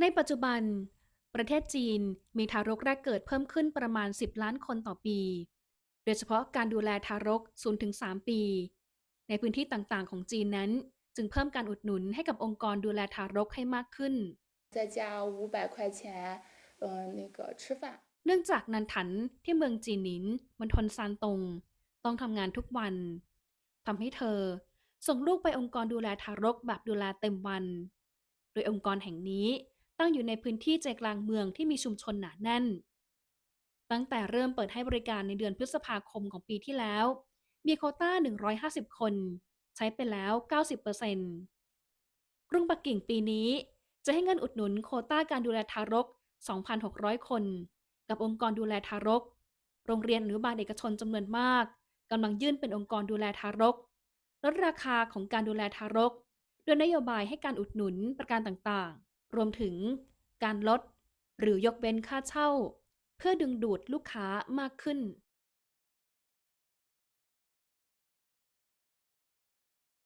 ในปัจจุบัน ประเทศจีนมีทารกแรกเกิดเพิ่มขึ้นประมาณ 10 ล้านคนต่อปี โดยเฉพาะการดูแลทารก 0-3 ปี ในพื้นที่ต่างๆ ของจีนนั้น จึงเพิ่มการอุดหนุนให้กับองค์กรดูแลทารกให้มากขึ้น 再加五百块钱，呃，那个吃饭。 เนื่องจากนันถันที่เมืองจีนหนินมณฑลซานตง ต้องทำงานทุกวันทำให้เธอ ส่งลูกไปองค์กรดูแลทารกแบบดูแลเต็มวัน โดยองค์กรแห่งนี้ ตั้งอยู่ในพื้นที่ใจกลางเมืองที่มีชุมชนหนาแน่น ตั้งแต่เริ่มเปิดให้บริการในเดือนพฤษภาคมของปีที่แล้ว มีโคต้า 150 คน ใช้ไปแล้ว 90%กรุงปักกิ่งปีนี้จะให้เงินอุดหนุนโคต้าการดูแลทารก 2,600 คน กับองค์กรดูแลทารก โรงเรียนอนุบาลเอกชนจำนวนมากกำลังยื่นเป็นองค์กรดูแลทารก ลดราคาของการดูแลทารกโดยนโยบายให้การอุดหนุนประการต่างๆ รวมถึงการลดหรือยกเว้นค่าเช่า เพื่อดึงดูดลูกค้ามากขึ้น